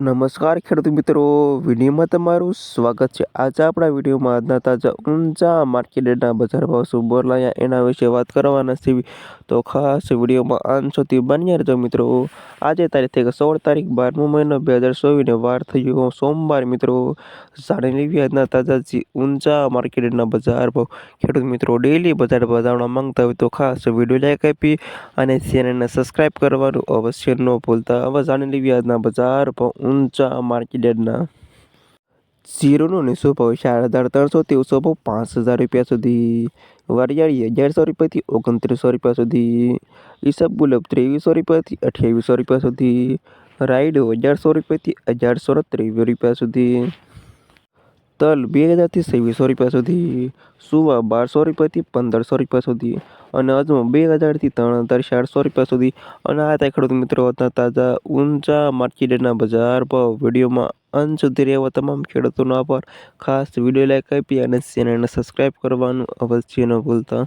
નમસ્કાર ખેડૂત મિત્રો, વિડીયોમાં તમારું સ્વાગત છે. આજે આપણા વિડીયોમાં આજના તાજા ઊંચા માર્કેટના બજાર ભાવ શું બોલાયા એના વિશે વાત કરવાના છીએ. તો ખાસ વિડીયોમાં અંત સુધી બન્યા રહેજો મિત્રો. આજે તારીખ થઈ સોળ તારીખ બારમો મહિનો બે હજાર ચોવીસને વાર થયો સોમવાર મિત્રો. જાણી લેવી આજના તાજા ઊંચા માર્કેટના બજાર ભાવ. ખેડૂત મિત્રો ડેલી બજાર ભાવ માંગતા હોય તો ખાસ વીડિયો લાઈક આપી અને ચેનલને સબસ્ક્રાઈબ કરવાનું અવશ્ય ન ભૂલતા. હવે જાણી લેવી આજના બજાર ભાવ ઊંચા માર્કેટના જીરોનો નીચો ભાવ ચાર હજાર ત્રણસો ત્રેવીસો ભાવ? પાંચ હજાર રૂપિયા સુધી. વરિયાળી અગિયારસો રૂપિયાથી ઓગણત્રીસો રૂપિયા સુધી. ઈસબ ગુલાબ ત્રેવીસો રૂપિયાથી અઠ્યાવીસો રૂપિયા સુધી. રાઈડો અગિયારસો રૂપિયાથી અગિયારસો ત્રેવીસ રૂપિયા સુધી. તલ બે હજારથી છવ્વીસો રૂપિયા સુધી, સુવા બારસો રૂપિયાથી પંદરસો રૂપિયા સુધી અને અજમો બે હજારથી ત્રણ હજાર ચારસો રૂપિયા સુધી. અને આ હતા ખેડૂત મિત્રો, હતા તાજા ઊંચા માર્કેટના બજાર ભાવ. વિડીયોમાં અંત સુધી રહેવા તમામ ખેડૂતોનો આભાર. ખાસ વીડિયો લાઈક આપી અને ચેનલને સબસ્ક્રાઈબ કરવાનું અવશ્ય ન ભૂલતા.